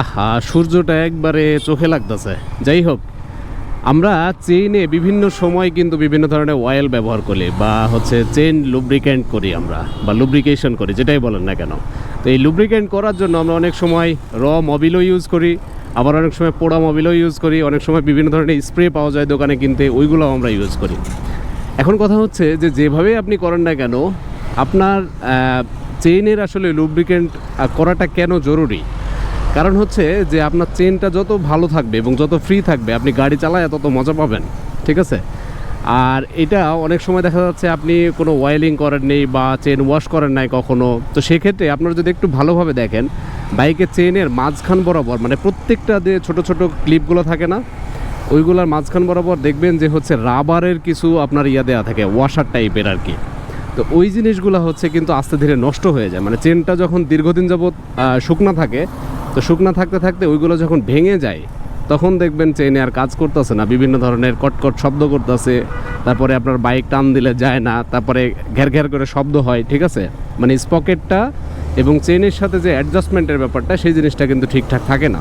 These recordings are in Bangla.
আহা, সূর্যটা একবারে চোখে লাগতেছে। যাই হোক, আমরা চেইনে বিভিন্ন সময় কিন্তু বিভিন্ন ধরনের অয়েল ব্যবহার করি বা হচ্ছে চেইন লুব্রিকেন্ট করি আমরা, বা লুব্রিকেশন করি, যেটাই বলেন না কেন। তো এই লুব্রিকেন্ট করার জন্য আমরা অনেক সময় র মবিলও ইউজ করি, আবার অনেক সময় পোড়া মবিলও ইউজ করি, অনেক সময় বিভিন্ন ধরনের স্প্রে পাওয়া যায় দোকানে কিনতে, ওইগুলোও আমরা ইউজ করি। এখন কথা হচ্ছে যে যেভাবে আপনি করেন না কেন, আপনার চেইনের আসলে লুব্রিকেন্ট করাটা কেন জরুরি? কারণ হচ্ছে যে আপনার চেনটা যত ভালো থাকবে এবং যত ফ্রি থাকবে, আপনি গাড়ি চালায় তত মজা পাবেন, ঠিক আছে? আর এটা অনেক সময় দেখা যাচ্ছে আপনি কোনো ওয়েলিং করেন নেই বা চেন ওয়াশ করেন নাই কখনো, তো সেক্ষেত্রে আপনারা যদি একটু ভালোভাবে দেখেন, বাইকের চেনের মাঝখান বরাবর মানে প্রত্যেকটা যে ছোট ছোট ক্লিপগুলো থাকে না, ওইগুলোর মাঝখান বরাবর দেখবেন যে হচ্ছে রাবারের কিছু আপনার ইয়া দেওয়া থাকে ওয়াশার টাইপের আর কি। তো ওই জিনিসগুলো হচ্ছে কিন্তু আস্তে ধীরে নষ্ট হয়ে যায় মানে চেনটা যখন দীর্ঘদিন যাবৎ শুকনা থাকে তো শুকনা থাকতে থাকতে ওইগুলো যখন ভেঙে যায়, তখন দেখবেন চেনে আর কাজ করতেছে না। বিভিন্ন ধরনের কটকট শব্দ করতেছে, তারপরে আপনার বাইক টান দিলে যায় না, তারপরে ঘের ঘের করে শব্দ হয়, ঠিক আছে? মানে স্পকেটটা এবং চেনের সাথে যে অ্যাডজাস্টমেন্টের ব্যাপারটা, সেই জিনিসটা কিন্তু ঠিকঠাক থাকে না।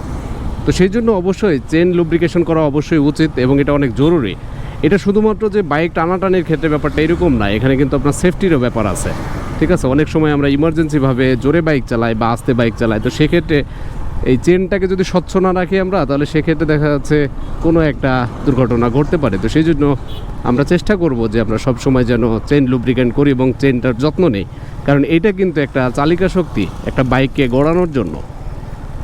তো সেই জন্য অবশ্যই চেন লুব্রিকেশন করা অবশ্যই উচিত এবং এটা অনেক জরুরি। এটা শুধুমাত্র যে বাইক টানাটানির ক্ষেত্রে ব্যাপারটা এরকম না, এখানে কিন্তু আপনার সেফটিরও ব্যাপার আছে। ঠিক আছে? অনেক সময় আমরা ইমার্জেন্সিভাবে জোরে বাইক চালাই বা আস্তে বাইক চালাই। তো সেক্ষেত্রে এই চেনটাকে যদি স্বচ্ছ না রাখি আমরা, তাহলে সেক্ষেত্রে দেখা যাচ্ছে কোনো একটা দুর্ঘটনা ঘটতে পারে। তো সেই জন্য আমরা চেষ্টা করব যে আমরা সব সময় যেন চেন লুব্রিকেন্ট করি এবং চেনটার যত্ন নেই। কারণ এটা কিন্তু একটা চালিকা শক্তি, একটা বাইককে গড়ানোর জন্য।